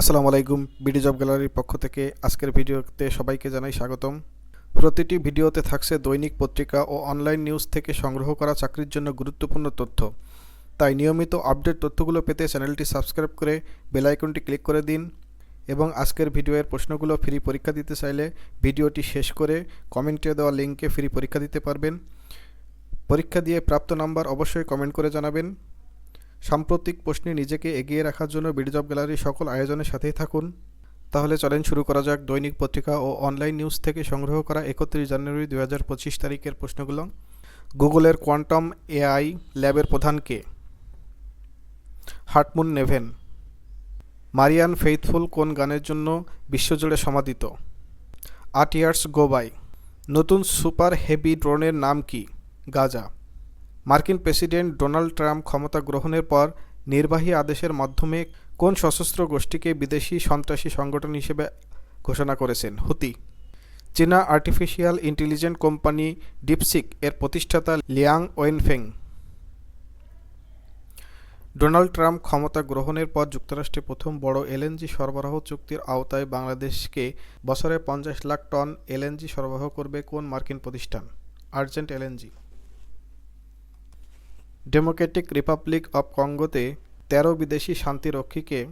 আসসালামু আলাইকুম, BD job গ্যালারির পক্ষ থেকে আজকের ভিডিওতে সবাইকে জানাই স্বাগতম। প্রতিটি ভিডিওতে থাকছে দৈনিক পত্রিকা ও অনলাইন নিউজ থেকে সংগ্রহ করা চাকরির জন্য গুরুত্বপূর্ণ তথ্য। তাই নিয়মিত আপডেট তথ্যগুলো পেতে চ্যানেলটি সাবস্ক্রাইব করে বেল আইকনটি ক্লিক করে দিন এবং আজকের ভিডিওর প্রশ্নগুলো ফ্রি পরীক্ষা দিতে চাইলে ভিডিওটি শেষ করে কমেন্টে দেওয়া লিঙ্কে ফ্রি পরীক্ষা দিতে পারবেন। পরীক্ষা দিয়ে প্রাপ্ত নাম্বার অবশ্যই কমেন্ট করে জানাবেন। সাম্প্রতিক প্রশ্নে নিজেকে এগিয়ে রাখার জন্য বিডি জব গ্যালারির সকল আয়োজনের সাথেই থাকুন। তাহলে চলেন শুরু করা যাক দৈনিক পত্রিকা ও অনলাইন নিউজ থেকে সংগ্রহ করা একত্রিশ জানুয়ারি দু হাজার পঁচিশ তারিখের প্রশ্নগুলো। গুগলের কোয়ান্টাম এআই ল্যাবের প্রধান কে? হার্টমুন নেভেন। মারিয়ান ফেইথফুল কোন গানের জন্য বিশ্বজুড়ে সমাদিত? আট ইয়ার্স গো বাই। নতুন সুপার হেভি ড্রোনের নাম কি? গাজা। মার্কিন প্রেসিডেন্ট ডোনাল্ড ট্রাম্প ক্ষমতা গ্রহণের পর নির্বাহী আদেশের মাধ্যমে কোন সশস্ত্র গোষ্ঠীকে বিদেশি সন্ত্রাসী সংগঠন হিসেবে ঘোষণা করেছেন? হুতি। চীনা আর্টিফিশিয়াল ইন্টেলিজেন্ট কোম্পানি ডিপসিক এর প্রতিষ্ঠাতা লিয়াং ওয়েনফেং। ডোনাল্ড ট্রাম্প ক্ষমতা গ্রহণের পর যুক্তরাষ্ট্রে প্রথম বড় এলএনজি সরবরাহ চুক্তির আওতায় বাংলাদেশকে বছরে পঞ্চাশ লাখ টন এলএনজি সরবরাহ করবে কোন মার্কিন প্রতিষ্ঠান? Argent LNG. Democratic Republic of কঙ্গোতে তেরো বিদেশি শান্তিরক্ষীকে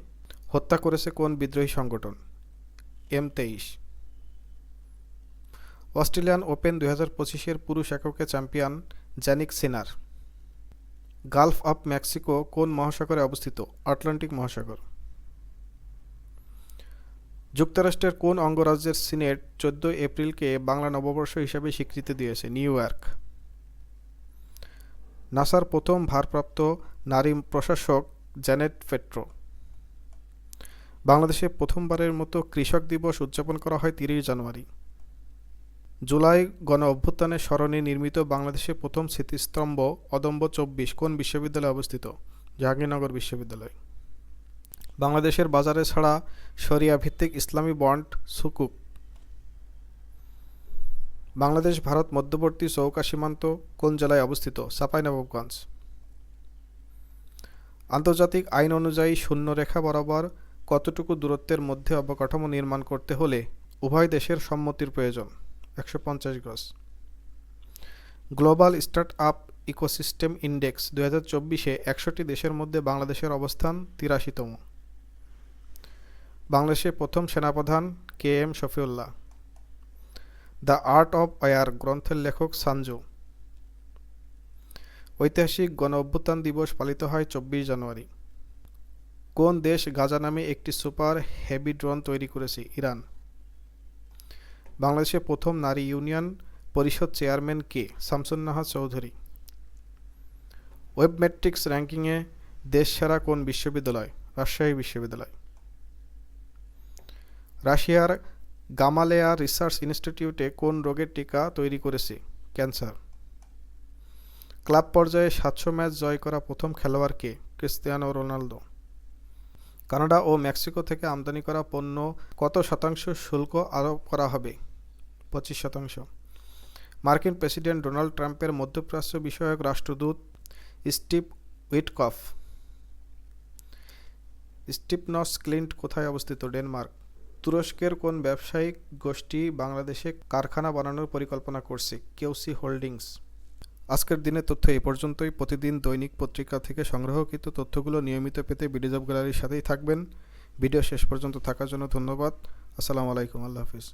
হত্যা করেছে কোন বিদ্রোহী সংগঠন? এম তেইশ। অস্ট্রেলিয়ান ওপেন দুই হাজার পঁচিশের পুরুষ এককে champion Jannik Sinner. Gulf of Mexico কোন মহাসাগরে অবস্থিত? আটলান্টিক মহাসাগর। যুক্তরাষ্ট্রের কোন অঙ্গরাজ্যের সিনেট চোদ্দই এপ্রিলকে বাংলা নববর্ষ হিসাবে স্বীকৃতি দিয়েছে? New York. নাসার প্রথম ভারপ্রাপ্ত নারী প্রশাসক জ্যানেট পেট্রো বাংলাদেশে প্রথমবারের মতো কৃষক দিবস উদযাপন করা হয় তিরিশ জানুয়ারি। জুলাই গণ অভ্যুত্থানের স্মরণে নির্মিত বাংলাদেশের প্রথম স্মৃতিস্তম্ভ অদম্ব চব্বিশ কোন বিশ্ববিদ্যালয়ে অবস্থিত? জাহাঙ্গীরনগর বিশ্ববিদ্যালয়। বাংলাদেশের বাজারে ছাড়া শরিয়া ভিত্তিক ইসলামী বন্ড সুকুক বাংলাদেশ, ভারত মধ্যবর্তী চৌকা সীমান্ত কোন জেলায় অবস্থিত? চাঁপাইনবাবগঞ্জ আন্তর্জাতিক আইন অনুযায়ী শূন্য রেখা বরাবর কতটুকু দূরত্বের মধ্যে অবকাঠামো নির্মাণ করতে হলে উভয় দেশের সম্মতির প্রয়োজন? একশো পঞ্চাশ গজ global start up ecosystem index দু হাজার চব্বিশে একশোটি দেশের মধ্যে বাংলাদেশের অবস্থান তিরাশিতম। বাংলাদেশের প্রথম সেনাপ্রধান K M Shafiullah. The art of war গ্রন্থের লেখক সানজু। ঐতিহাসিক গণ অভ্যুত্থান দিবস পালিত হয় চব্বিশ জানুয়ারি। কোন দেশ গাজা নামে একটি সুপার হেভি ড্রোন তৈরি করেছে? ইরান। বাংলাদেশের প্রথম নারী ইউনিয়ন পরিষদ চেয়ারম্যান কে? শামসুন্নাহা চৌধুরী। ওয়েবমেট্রিক্স র্যাঙ্কিংয়ে দেশ সেরা কোন বিশ্ববিদ্যালয়? রাজশাহী বিশ্ববিদ্যালয়। রাশিয়ার গামালেয়া রিসার্চ ইনস্টিটিউটে কোন রোগের টিকা তৈরি করেছে? ক্যান্সার। ক্লাব পর্যায়ে সাতশো ম্যাচ জয় করা প্রথম খেলোয়াড় কে? Cristiano Ronaldo. কানাডা ও মেক্সিকো থেকে আমদানি করা পণ্য কত শতাংশ শুল্ক আরোপ করা হবে? পঁচিশ শতাংশ। মার্কিন প্রেসিডেন্ট ডোনাল্ড ট্রাম্পের মধ্যপ্রাচ্য বিষয়ক রাষ্ট্রদূত স্টিভ উইটকফ। স্টিপনস ক্লিন্ট কোথায় অবস্থিত? ডেনমার্ক। তুরস্কের কোন ব্যবসায়িক গোষ্ঠী বাংলাদেশে কারখানা বানানোর পরিকল্পনা করছে? কেউসি হোল্ডিংস। আজকের দিনের তথ্য এ পর্যন্তই। প্রতিদিন দৈনিক পত্রিকা থেকে সংগ্রহকৃত তথ্যগুলো নিয়মিত পেতে বিডিজব গ্যালারির সাথেই থাকবেন। ভিডিও শেষ পর্যন্ত থাকার জন্য ধন্যবাদ। আসসালামু আলাইকুম। আল্লাহ হাফিজ।